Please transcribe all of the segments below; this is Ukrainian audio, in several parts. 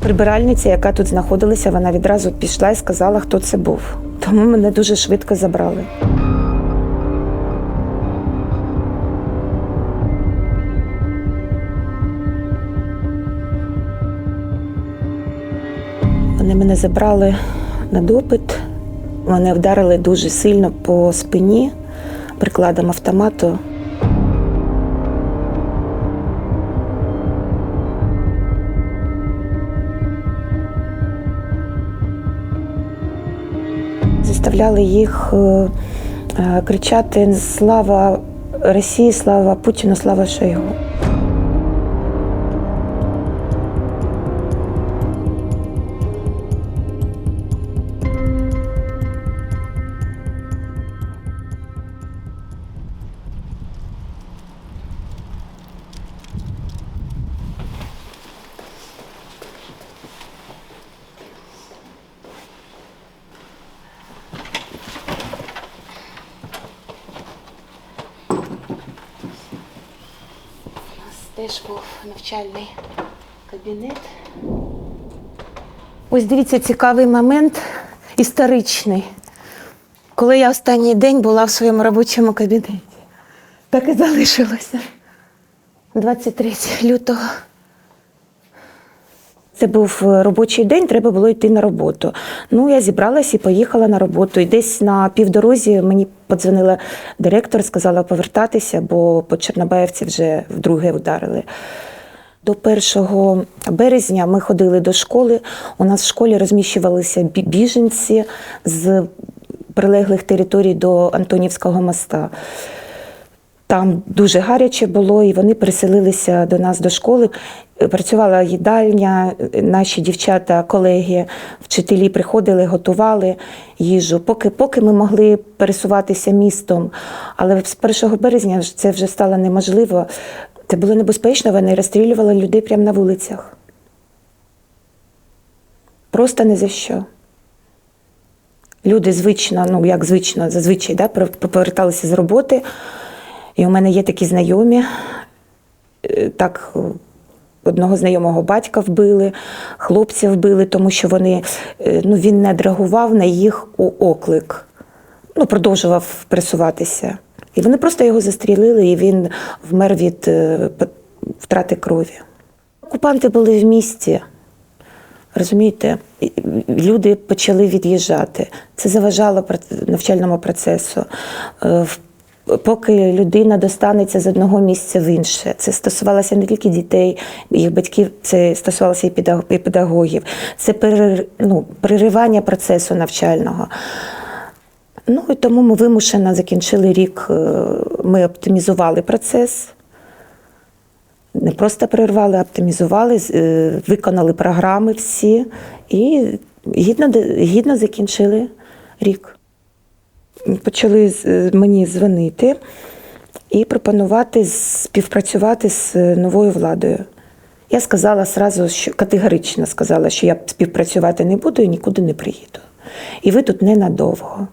Прибиральниця, яка тут знаходилася, вона відразу пішла і сказала, хто це був. Тому мене дуже швидко забрали. Вони мене забрали на допит. Мене вдарили дуже сильно по спині прикладом автомату. Заставляли їх е, е, кричати Слава Росії, слава Путіну, слава Шойгу. Теж був навчальний кабінет. Ось дивіться, цікавий момент історичний. Коли я останній день була в своєму робочому кабінеті, так і залишилося. 23 лютого. Це був е, робочий день, треба було йти на роботу. Ну, я зібралась і поїхала на роботу. І десь на півдорозі мені подзвонила директор, сказала повертатися, бо по Чорнобаївці вже вдруге вдарили. До 1 березня ми ходили до школи. У нас в школі розміщувалися біженці з прилеглих територій до Антонівського моста. Там дуже гаряче було, і вони переселилися до нас до школи. Працювала їдальня, наші дівчата, колеги, вчителі приходили, готували їжу. Поки, поки ми могли пересуватися містом. Але з 1 березня це вже стало неможливо. Це було небезпечно, вони розстрілювали людей прямо на вулицях. Просто не за що. Люди звично, ну як звично, зазвичай да, поверталися з роботи. І у мене є такі знайомі. Е, Так, одного знайомого батька вбили, хлопця вбили, тому що вони, е, ну, він не відреагував на їх оклик. Ну, продовжував пресуватися. І вони просто його застрілили, і він вмер від е, втрати крові. Окупанти були в місті. Розумієте, люди почали від'їжджати. Це заважало навчальному процесу. Поки людина достанеться з одного місця в інше. Це стосувалося не тільки дітей, їх батьків, це стосувалося і педагогів. Це ну, переривання процесу навчального. Ну і тому ми вимушено закінчили рік. е, Ми оптимізували процес. Не просто перервали, а оптимізували, е, виконали програми всі і гідно, гідно закінчили рік. Почали е, мені дзвонити і пропонувати співпрацювати з е, новою владою. Я сказала сразу, що категорично сказала, що я співпрацювати не буду і нікуди не приїду. І ви тут ненадовго.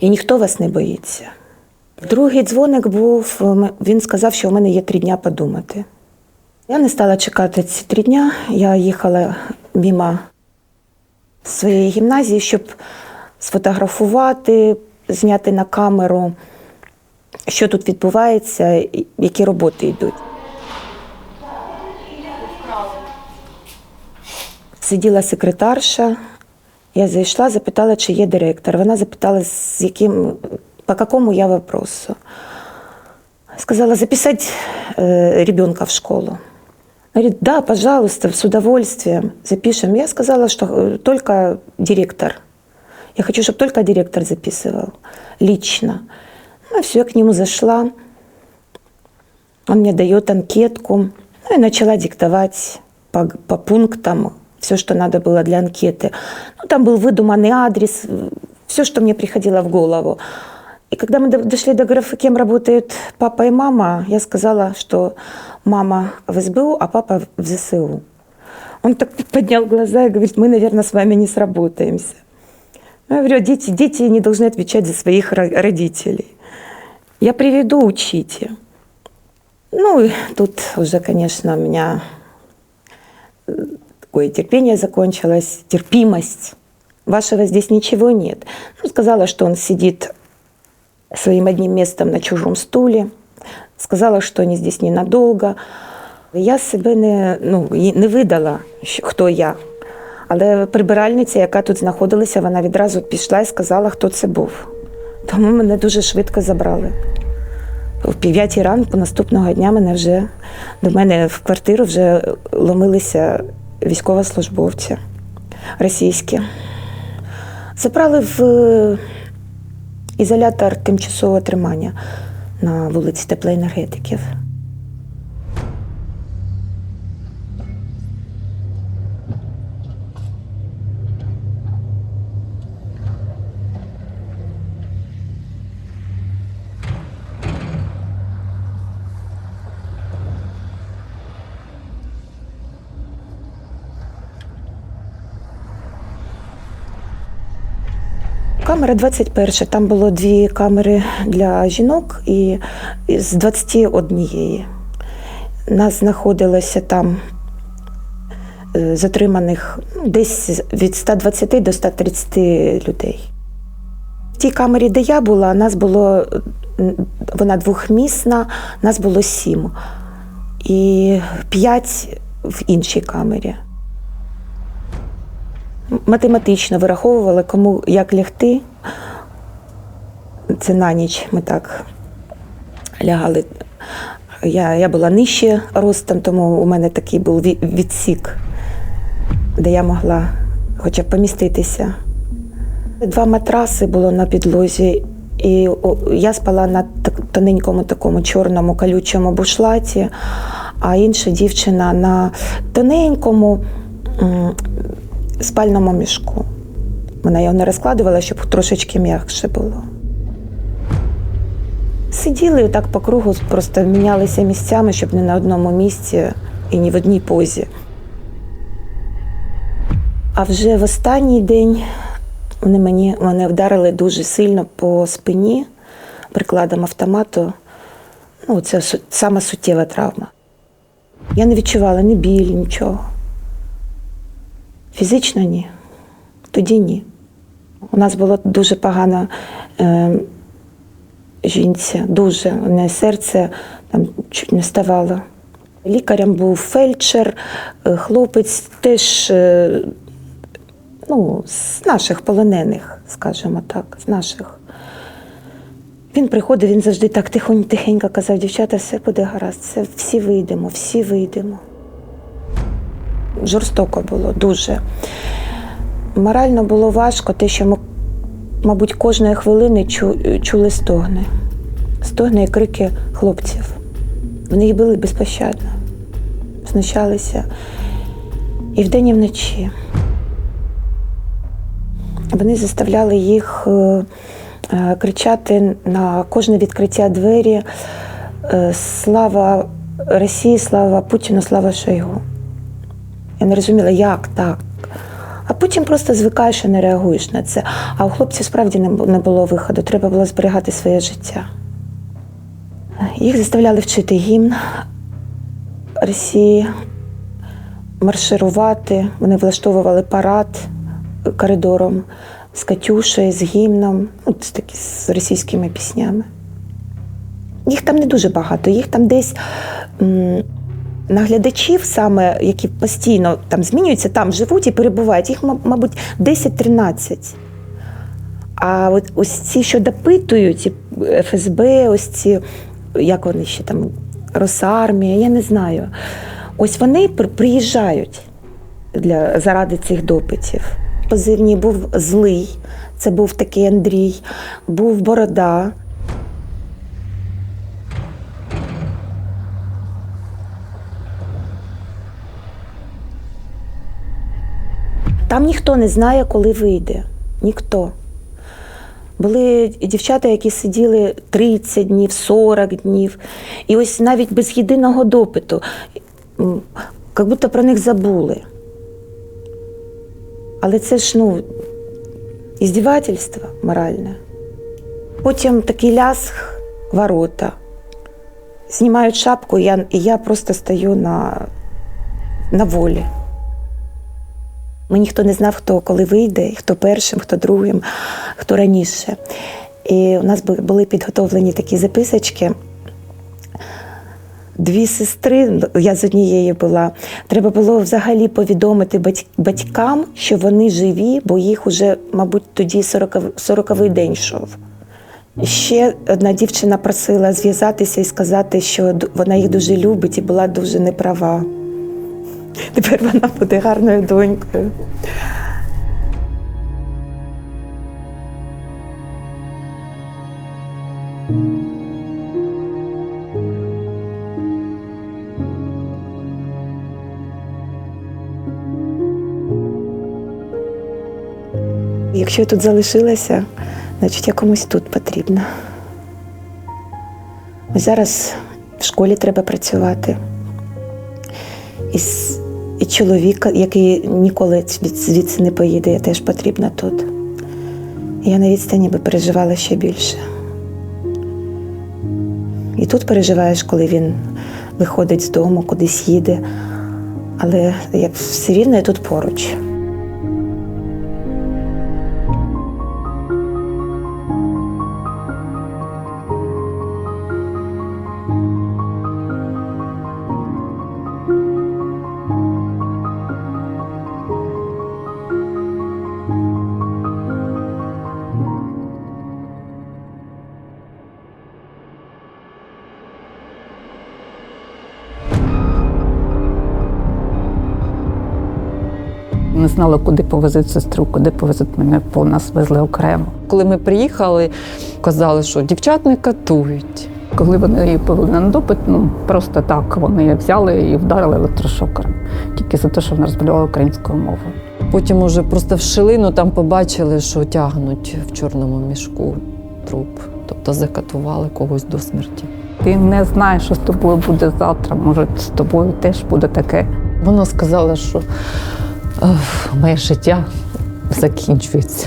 І ніхто вас не боїться. Другий дзвоник був, він сказав, що у мене є три дня подумати. Я не стала чекати ці три дня. Я їхала мимо своєї гімназії, щоб сфотографувати, зняти на камеру, що тут відбувається, які роботи йдуть. Сиділа секретарша. Я зайшла, запитала, чи є директор. Вона запитала, з яким, по какому я вопросу. Сказала, записать э, ребенка в школу. Говорит, да, пожалуйста, с удовольствием запишем. Я сказала, что э, только директор. Я хочу, чтобы только директор записывал лично. Ну, все, я к нему зашла. Он мне дает анкетку. Ну, и начала диктовать по, по пунктам все, что надо было для анкеты. Ну, там был выдуманный адрес, все, что мне приходило в голову. И когда мы до- дошли до графа, кем работают папа и мама, я сказала, что мама в СБУ, а папа в ЗСУ. Он так поднял глаза и говорит, мы, наверное, с вами не сработаемся. Я говорю, дети, дети не должны отвечать за своих ро- родителей. Я приведу, учите. Ну, и тут уже, конечно, меня э, ой, терпение закончилось, терпимость. Вашего здесь ничего нет. Ну, сказала, что он сидит своим одним местом на чужом стуле. Сказала, що вони здесь ненадовго. Я себе не, ну, не видала, що- хто я. Але прибиральниця, яка тут знаходилася, вона відразу пішла і сказала, хто це був. Тому мене дуже швидко забрали. В п'ятій ранку наступного дня мене вже до мене в квартиру вже ломилися військовослужбовці російські. Забрали в е, ізолятор тимчасового тримання на вулиці теплоенергетиків. Камера 21. Там було дві камери для жінок і з 21. Нас знаходилося там е, затриманих ну, десь від 120 до 130 людей. В тій камері, де я була, нас було вона двохмісна, нас було сім. І п'ять в іншій камері математично вираховували, кому як лягти. Це на ніч ми так лягали. Я, я була нижче ростом, тому у мене такий був відсік, де я могла хоча б поміститися. Два матраси було на підлозі, і я спала на тоненькому такому чорному колючому бушлаті, а інша дівчина на тоненькому спальному мішку. Вона його не розкладувала, щоб трошечки м'якше було. Сиділи так по кругу, просто мінялися місцями, щоб не на одному місці і ні в одній позі. А вже в останній день вони мені мене вдарили дуже сильно по спині прикладом автомату. Ну, це сама суттєва травма. Я не відчувала ні біль, нічого. Фізично ні. Тоді ні. У нас було дуже погано е, жінці, дуже. У неї серце там чуть не ставало. Лікарем був фельдшер, е, хлопець теж е, ну, з наших полонених, скажімо так, з наших. Він приходив, він завжди так тихонь, тихенько казав, дівчата, все буде гаразд, все, всі вийдемо, всі вийдемо. Жорстоко було, дуже. Морально було важко, те, що ми, мабуть, кожної хвилини чули стогни. Стогни і крики хлопців. Вони їх били безпощадно, знущалися і вдень, і вночі. Вони заставляли їх е, е, кричати на кожне відкриття двері е, Слава Росії, слава Путіну, слава Шойгу. Я не розуміла, як так. А потім просто звикаєш і не реагуєш на це. А у хлопців справді не було виходу, треба було зберігати своє життя. Їх заставляли вчити гімн Росії, марширувати. Вони влаштовували парад коридором з Катюшею, з гімном, це такі з російськими піснями. Їх там не дуже багато, їх там десь наглядачів, саме, які постійно там змінюються, там живуть і перебувають, їх, мабуть, 10-13. А от ось ці, що допитують, ФСБ, ось ці, як вони ще там, Росармія, я не знаю. Ось вони приїжджають для, заради цих допитів. Позивній був злий, це був такий Андрій, був Борода. Там ніхто не знає, коли вийде. Ніхто. Були дівчата, які сиділи 30 днів, 40 днів. І ось навіть без єдиного допиту, як будто про них забули. Але це ж ну, іздівательство моральне. Потім такий ляск ворота. Знімають шапку, і я, і я просто стою на, на волі. Ми ніхто не знав, хто коли вийде, хто першим, хто другим, хто раніше. І у нас були підготовлені такі записочки. Дві сестри, я з однієї була. Треба було взагалі повідомити бать- батькам, що вони живі, бо їх уже, мабуть, тоді 40 40-й день йшов. Ще одна дівчина просила зв'язатися і сказати, що вона їх дуже любить і була дуже неправа. Тепер вона буде гарною донькою. Якщо я тут залишилася, значить я комусь тут потрібна. Ось зараз в школі треба працювати. І, і чоловіка, який ніколи звідси не поїде, я теж потрібна тут. Я на відстані би переживала ще більше. І тут переживаєш, коли він виходить з дому, кудись їде. Але я все рівно я тут поруч. Не знали, куди повезуть сестру, куди повезуть мене, бо нас везли окремо. Коли ми приїхали, казали, що дівчат не катують. Коли вони її повели на допит, ну просто так вони її взяли і вдарили електрошокером. Тільки за те, що вона розмовляла українською мовою. Потім уже просто в шилину там побачили, що тягнуть в чорному мішку труп. Тобто закатували когось до смерті. Ти не знаєш, що з тобою буде завтра. Може, з тобою теж буде таке. Вона сказала, що «Ех, моє життя закінчується.